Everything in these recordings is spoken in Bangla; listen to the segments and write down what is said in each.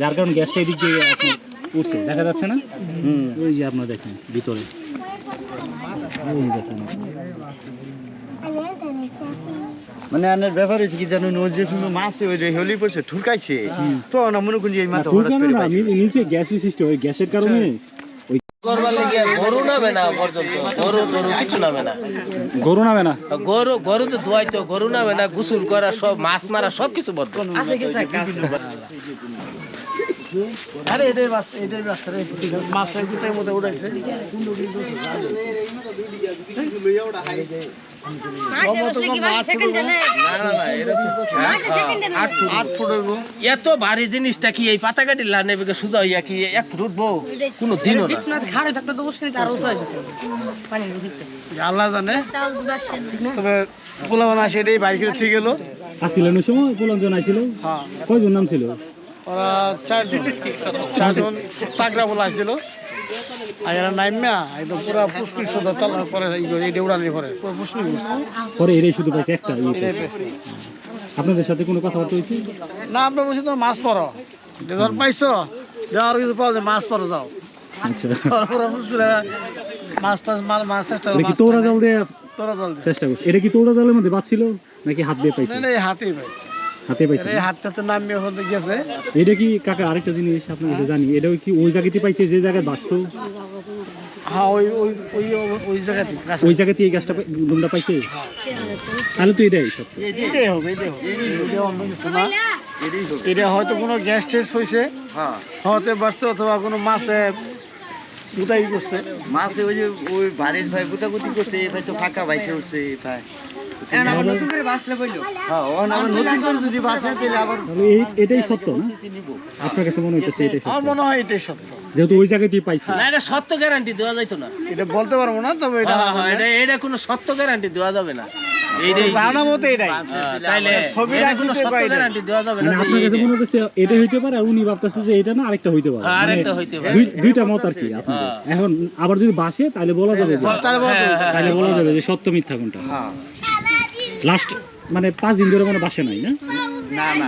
যার কারণে গ্যাসটা এদিক দিয়ে উঠছে দেখা যাচ্ছে না? ওই যে আপনার দেখেন ভিতরে। ওই দেখেন। মানে আনের ব্যাপার হচ্ছে কি জানো ওই যে শুনো মাছে ওই যে হলি পড়ছে ঠুলকাইছে তো না মনে এই মাথা না নিচে গ্যাসের সিস্টেম হয় গ্যাসের কারণে ওই করবার লেগে গরু নামে না পর্যন্ত। গরু গরু কিছু নামে না। গরু নামে না? গরু গরু তো ধোয়াইতো গরু নামে না গোসল করা সব মাছ মারা সব কিছু বদ্ধ আরে এটাই মাছ এটাই মাছ রে মাছ গুটার মধ্যে উড়াইছে। আট ফুট হইব এত ভারী জিনিসটা কি এই পাতা কাটি লানে বেগে সোজা হইয়া কি এক ফুট উঠবো? কোনো দিনও না। আল্লাহ জানে। তবে পোলাবান আসে এটাই বাইকের থেকে গেল আসছিলেন ওই সময়? আইছিল হ্যাঁ। কয়জন নাম ছিল? ওরা চারজন চারজন তাগড়া বলা আসছিল। আর এরা নাইমিয়া একদম পুরা পুষ্কির সোদা চালার পরে এইটা উড়ানোর পরে পুরো উঠছে পরে এটাই শুধু পাইছে একটা। আপনাদের সাথে কোনো কথাবার্তা হয়েছে? না আমরা বলছি তোমার মাছ পড়ো রেজাল্ট পাইছো কিছু পাওয়া যায় মাছ পড়ো যাও। আচ্ছা। পুষ্কিরা মাছ টাছ মাছ মাছ চেষ্টা এটা কি তোরা জাল দিয়ে তোরা জল চেষ্টা করছে? এটা কি তোরা জালের মধ্যে বাঁচছিল নাকি হাত দিয়ে পাইছে? না, এই হাতেই পাইছে। হাতে পাইছে? হাতটাতে নামিয়ে হতে গেছে। এটা কি কাকা আরেকটা জিনিস আপনার কাছে জানি এটা কি ওই জায়গাতে পাইছে যে জায়গায় বাঁচতো? হ্যাঁ ওই ওই ওই ওই জায়গাতে ওই জায়গাতে এই গাছটা পাই- পাইছে? তাহলে তো এটাই সত্য এটাই হবে এটাই হবে। এটা অন্য কিছু না এটা হয়তো কোনো গ্যাস টেস্ট হয়েছে হ্যাঁ। হতে পারছে অথবা কোনো মাছে গুটাই করছে। মাছে ওই যে ওই বাড়ির ভাই গুটাগুটি করছে এই ভাই তো ফাঁকা বাইকে উঠছে এই ভাই। হ্যাঁ ও না আবার নতুন করে যদি বাসে তাহলে আবার তাহলে এই এটাই সত্য না? আপনার কাছে মনে হইতেছে এটাই সত্য? মনে হয় এটাই সত্য। যেহেতু ওই জায়গাতেই পাইছে। না এটা সত্য গ্যারান্টি দেওয়া যাইতো না। এটা বলতে পারব না তবে এটা হ্যাঁ, হ্যাঁ, এটা এটা কোনো সত্য গ্যারান্টি দেওয়া যাবে না। এইটাই। ধারণা মতো এটাই। হ্যাঁ, তাইলে ছবি এটা কোনো রাখতে সত্য পাইনি। গ্যারান্টি দেওয়া যাবে না যে আপনার কাছে এইটাই। হচ্ছে এটা হইতে পারে আর উনি ভাবতেছে যে এটা না আরেকটা হইতে পারে। হ্যাঁ, মানে আরেকটা দুই- দুইটা মত আর কি এখন আবার যদি বাসে তাহলে বলা যাবে তাহলে হ্যাঁ, হ্যাঁ, তাহলে বলা যাবে যে সত্য মিথ্যা কোনটা। হ্যাঁ। লাস্ট মানে পাঁচ দিন ধরে মানে বাসে নাই না? না না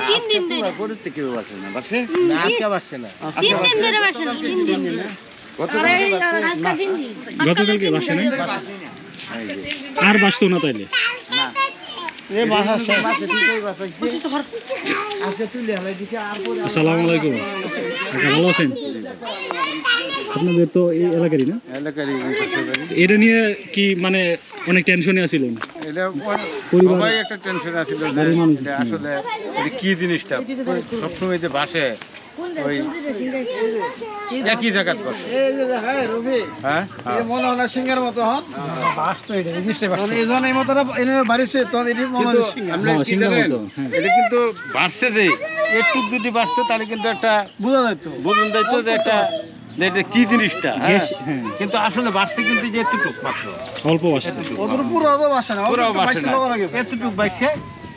আর থেকে বাসে? না বাসে না, আজকে না বাসতো না তাইলে? বাসা পরে আসসালামু আলাইকুম। ভালো আছেন? আপনাদের তো এই এলাকারই না? এলাকারই এটা নিয়ে কি মানে অনেক টেনশনে আছিলেন সবাই একটা টেনশন আছিল আসলে কি জিনিসটা? সবসময় যে বাসে ওই একই জায়গাত বসে এই যে দেখায় রবি। হ্যাঁ? এই মনে হয়। না মতো হন বাস তো এটা জিনিসটাই বাস এই জন্য এই মতোটা এনে বাড়িছে তখন এটি মনে হয় সিঙ্গার আমরা হ্যাঁ, কি জানেন? হ্যাঁ। এটা কিন্তু বাড়ছে যে একটু তাহলে কিন্তু একটা বোঝা যাইতো বুঝুন দায়িত্ব যে একটা যে কি জিনিসটা হ্যাঁ? হ্যাঁ। কিন্তু আসলে বাড়ছে কিন্তু যে এতটুক মাত্র। অল্প পুরো না পুরো বাড়ছে না। এতটুক বাইশে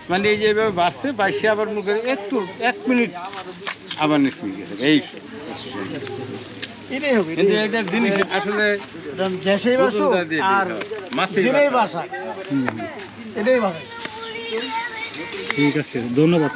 মানে এই যেভাবে এভাবে বাড়ছে বাইশে আবার মুখে একটু এক মিনিট আবার নিশ্চয়ই গেছে। এই কিন্তু এটা জিনিস আসলে গ্যাসেই বাসো আর। বাসা এটাই ঠিক আছে ধন্যবাদ।